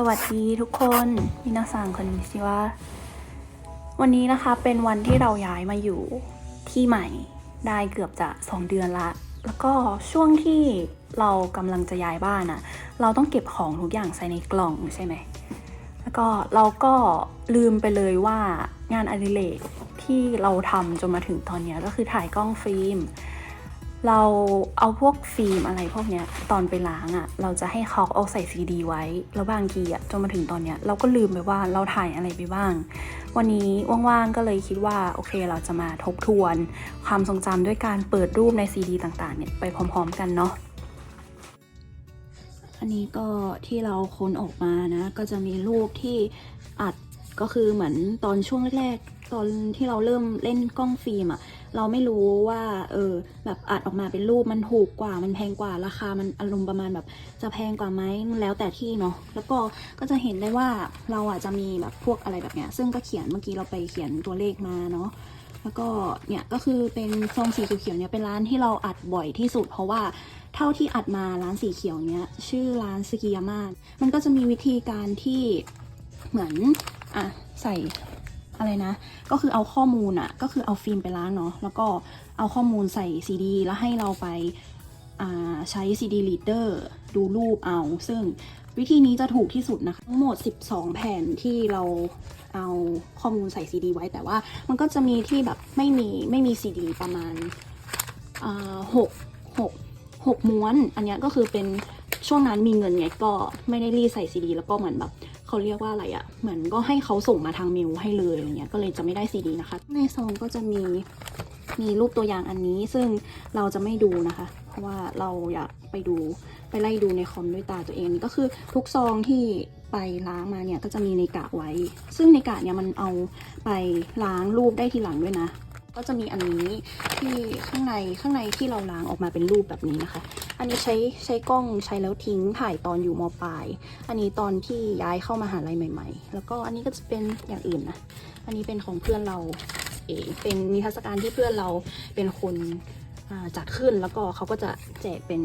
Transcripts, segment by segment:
สวัสดีทุกคนมินาซังคนนี้สิว่า วันนี้นะคะเป็นวันที่เราย้ายมาอยู่ที่ใหม่ได้เกือบจะ2เดือนละ แล้วก็ช่วงที่เรากำลังจะย้ายบ้านอะเราต้องเก็บของทุกอย่างใส่ในกล่องใช่ไหม แล้วก็เราก็ลืมไปเลยว่างานอดิเรกที่เราทำจนมาถึงตอนนี้ก็คือถ่ายกล้องฟิล์ม เราเอาพวกฟิล์มอะไรพวกเนี้ยตอนไปล้างอะ่ะ เราจะให้เขาเอาใส่ซีดีไว้ แล้วบางทีอะ่ะจนมาถึงตอนเนี้ยเราก็ลืมไปว่าเราถ่ายอะไรไปบ้าง วันนี้ว่างๆก็เลยคิดว่าโอเคเราจะมาทบทวน ความทรงจำด้วยการเปิดรูปในซีดีต่างๆเนี่ยไปพร้อมๆกันเนาะอันนี้ก็ที่เราค้นออกมานะ ก็จะมีรูปที่อัดก็คือเหมือนตอนช่วงแรกๆตอนที่เราเริ่มเล่นกล้องฟิล์มอะ เราไม่รู้ว่า เออ แบบอัดออกมาเป็นรูปมันถูกกว่า มันแพงกว่า ราคา มันอารมณ์ประมาณแบบ จะแพงกว่าไหมแล้วแต่ที่เนาะ แล้วก็ก็จะเห็นได้ว่าเราอะจะมีแบบพวกอะไรแบบเนี้ย ซึ่งก็เขียนเมื่อกี้เราไปเขียนตัวเลขมาเนาะแล้วก็เนี่ยก็คือเป็นซองสีเขียวเนี่ยเป็นร้านที่เราอัดบ่อยที่สุด เพราะว่าเท่าที่อัดมาร้านสีเขียวเนี่ยชื่อร้านสกิยามามันก็จะมีวิธีการที่เหมือนอะใส่ อะไรนะ ก็คือเอาข้อมูลอะก็คือเอาฟิล์มไปล้างเนาะ แล้วก็เอาข้อมูลใส่ซีดีแล้วให้เราไปาใช้ CD reader ดูรูปเอา ซึ่งวิธีนี้จะถูกที่สุดนะคะ ทั้งหมด 12 แผ่นที่เราเอาข้อมูลใส่ซีดีไว้ แต่ว่ามันก็จะมีที่แบบไม่มีไม่มีซีดีประมาณหกหกหกม้วน อันเนี้ยก็คือเป็นช่วงนั้นมีเงินไงก็ไม่ได้รีใส่ซีดีแล้วก็เหมือนแบบ เขาเรียกว่าอะไรอะ่ะ เหมือนก็ให้เขาส่งมาทางเมลให้เลยอะไรเงี้ย ก็เลยจะไม่ได้ซีดีนะคะ ในซองก็จะมีมีรูปตัวอย่างอันนี้ซึ่งเราจะไม่ดูนะคะ เพราะว่าเราอยากไปดูไปไล่ดูในคอมด้วยตาตัวเองก็คือทุกซองที่ไปล้างมาเนี่ยก็จะมีในกะไว้ ซึ่งในกะเนี่ยมันเอาไปล้างรูปได้ทีหลังด้วยนะ ก็จะมีอันนี้ที่ข้างในข้างในที่เราล้างออกมาเป็นรูปแบบนี้นะคะ อันนี้ใช้ใช้กล้องใช้แล้วทิ้งถ่ายตอนอยู่มปลาย อันนี้ตอนที่ย้ายเข้ามาหาลัยใหม่ ๆ แล้วก็อันนี้ก็จะเป็นอย่างอื่นนะ อันนี้เป็นของเพื่อนเราเองเป็นนิทรรศการที่เพื่อนเราเป็นคนจัดขึ้นแล้วก็เขาก็จะแจกเป็น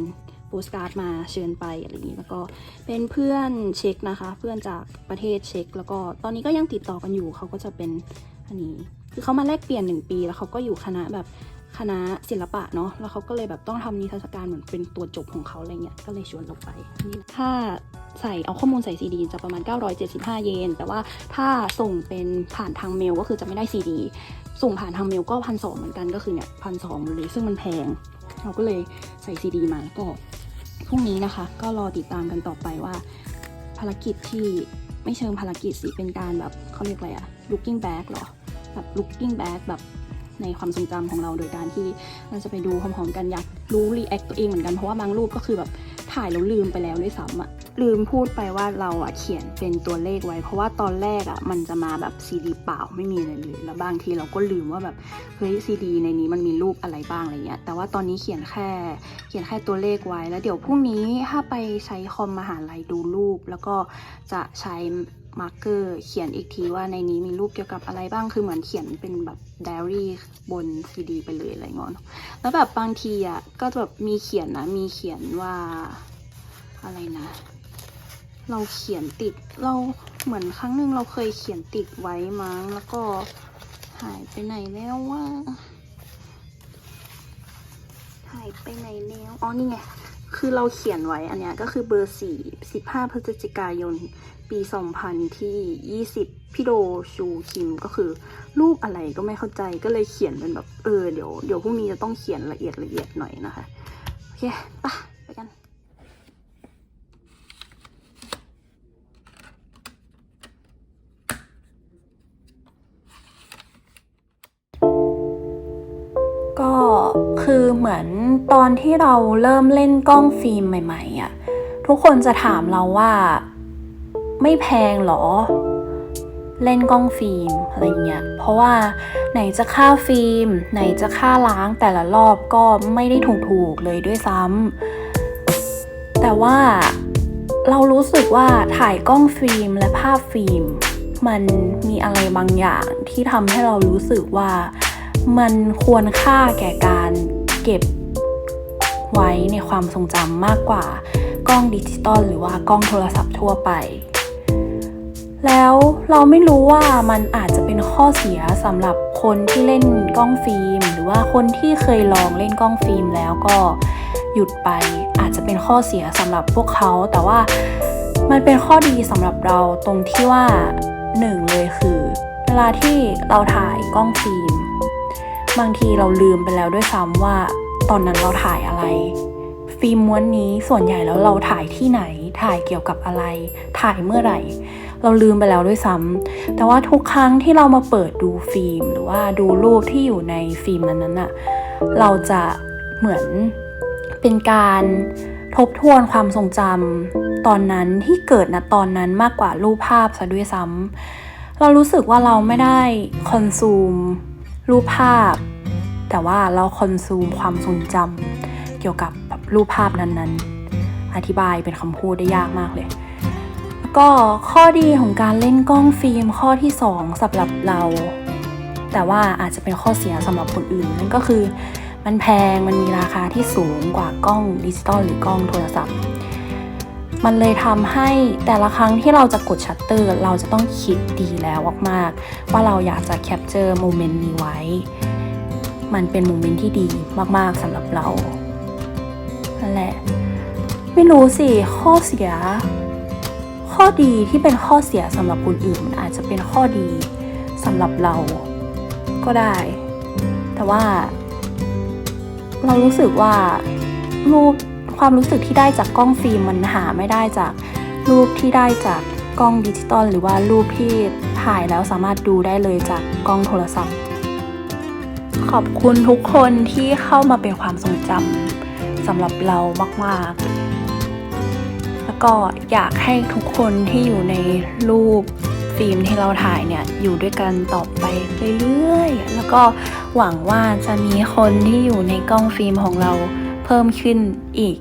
โปสการ์ดมาเชิญไปอะไรอย่างนี้แล้วก็เป็นเพื่อนเช็คนะคะ เพื่อนจากประเทศเช็คแล้วก็ตอนนี้ก็ยังติดต่อกันอยู่เขาก็จะเป็นอันนี้คือเขามาแลกเปลี่ยนหนึ่งปีแล้วเขาก็อยู่คณะแบบ คณะศิลปะเนาะแล้วเขาก็เลยแบบต้องทำนิทรรศการเหมือนเป็นตัวจบของเขาอะไรเงี้ยก็เลยชวนเราไปนี่ถ้าใส่เอาข้อมูลใส่ซีดีจะประมาณ 975 เยน แต่ว่าถ้าส่งเป็นผ่านทางเมลก็คือจะไม่ได้ซีดีส่งผ่านทางเมลก็พันสองเหมือนกันก็คือเนี่ยพันสองเลยซึ่งมันแพง เราก็เลยใส่ซีดีมาแล้วก็พรุ่งนี้นะคะ ก็รอติดตามกันต่อไปว่า ภารกิจที่ไม่เชิงภารกิจสิเป็นการแบบเขาเรียกอะไรอะ looking back หรอแบบ looking back แบบ ในความทรงจำของเราโดยการที่เราจะไปดูพร้อมๆกันอยากรู้รีแอคตัวเองเหมือนกันเพราะว่าบางรูปก็คือแบบถ่ายแล้วลืมไปแล้วด้วยซ้ำอะ ลืมพูดไปว่าเราอะเขียนเป็นตัวเลขไว้ เพราะว่าตอนแรกอะมันจะมาแบบซีดีเปล่าไม่มีอะไรเลยแล้วบางทีเราก็ลืมว่าแบบเฮ้ยซีดีในนี้มันมีรูปอะไรบ้างอะไรเงี้ยแต่ว่าตอนนี้เขียนแค่ เขียนแค่ตัวเลขไว้ แล้วเดี๋ยวพรุ่งนี้ถ้าไปใช้คอมมหาลัยดูรูป แล้วก็จะใช้มาร์กเกอร์เขียนอีกทีว่าในนี้มีรูปเกี่ยวกับอะไรบ้างคือเหมือนเขียนเป็นแบบไดอารี่บนซีดีไปเลยอะไรเงี้ยเนอะแล้วแบบบางทีอะก็แบบมีเขียนนะมีเขียนว่าอะไรนะ เราเขียนติดเราเหมือนครั้งหนึ่งเราเคยเขียนติดไว้มั้ง แล้วก็หายไปไหนแล้วว่าหายไปไหนแล้วอ๋อนี่ไงคือเราเขียนไว้อันเนี้ยก็คือเบอร์สี่สิบห้าพฤศจิกายน ปี2000ที่20พี่โดชูคิมก็คือรูปอะไรก็ไม่เข้าใจก็เลยเขียนเป็นแบบเออเดี๋ยวเดี๋ยวพรุ่งนี้จะต้องเขียนละเอียดละเอียดหน่อยนะคะ โอเคปะ คือเหมือนตอนที่เราเริ่มเล่นกล้องฟิล์มใหม่ๆอะ่ะทุกคนจะถามเราว่า ไม่แพงเหรอ เล่นกล้องฟิล์มอะไรเงี้ยเพราะว่าไหนจะค่าฟิล์ม ไหนจะค่าล้างแต่ละรอบก็ไม่ได้ถูกๆเลยด้วยซ้ำแต่ว่าเรารู้สึกว่าถ่ายกล้องฟิล์มและภาพฟิล์ม มันมีอะไรบางอย่างที่ทำให้เรารู้สึกว่า มันควรค่าแก่การเก็บไว้ในความทรงจำมากกว่ากล้องดิจิตอลหรือว่ากล้องโทรศัพท์ทั่วไป แล้วเราไม่รู้ว่ามันอาจจะเป็นข้อเสียสำหรับคนที่เล่นกล้องฟิล์ม หรือว่าคนที่เคยลองเล่นกล้องฟิล์มแล้วก็หยุดไปอาจจะเป็นข้อเสียสำหรับพวกเขา แต่ว่ามันเป็นข้อดีสำหรับเราตรงที่ว่าหนึ่งเลยคือ เวลาที่เราถ่ายกล้องฟิล์ม บางทีเราลืมไปแล้วด้วยซ้ำว่า ตอนนั้นเราถ่ายอะไร ฟิล์มม้วนนี้ส่วนใหญ่แล้วเราถ่ายที่ไหน ถ่ายเกี่ยวกับอะไร ถ่ายเมื่อไหร่ เราลืมไปแล้วด้วยซ้ำแต่ว่าทุกครั้งที่เรามาเปิดดูฟิล์ม หรือว่าดูรูปที่อยู่ในฟิล์มนั้นน่ะเราจะเหมือนเป็นการทบทวนความทรงจำตอนนั้นที่เกิดณตอนนั้นมากกว่ารูปภาพซะด้วยซ้ำเรารู้สึกว่าเราไม่ได้คอนซูม รูปภาพ แต่ว่าเราคอนซูมความทรงจำเกี่ยวกับแบบรูปภาพนั้นๆ อธิบายเป็นคำพูดได้ยากมากเลย แล้วก็ข้อดีของการเล่นกล้องฟิล์มข้อที่ 2สำหรับเรา แต่ว่าอาจจะเป็นข้อเสียสำหรับคนอื่นนั่นก็คือ มันแพงมันมีราคาที่สูงกว่ากล้องดิจิตอลหรือกล้องโทรศัพท์ มันเลยทำให้แต่ละครั้งที่เราจะกดชัตเตอร์ เราจะต้องคิดดีแล้วมากๆ ว่าเราอยากจะแคปเจอร์โมเมนต์นี้ไว้ มันเป็นโมเมนต์ที่ดีมากๆสำหรับเรานั่นแหละไม่รู้สิข้อเสีย ข้อดีที่เป็นข้อเสียสำหรับคนอื่นมันอาจจะเป็นข้อดีสำหรับเราก็ได้ แต่ว่า เรารู้สึกว่ารูป ความรู้สึกที่ได้จากกล้องฟิล์มมันหาไม่ได้จากรูปที่ได้จากกล้องดิจิตอลหรือว่ารูปที่ถ่ายแล้วสามารถดูได้เลยจากกล้องโทรศัพท์ ขอบคุณทุกคนที่เข้ามาเป็นความทรงจำสำหรับเรามากๆ แล้วก็อยากให้ทุกคนที่อยู่ในรูปฟิล์มที่เราถ่ายเนี่ยอยู่ด้วยกันต่อไปเรื่อยๆ แล้วก็หวังว่าจะมีคนที่อยู่ในกล้องฟิล์มของเรา เพิ่มขึ้นอีก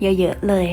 เยอะๆเลย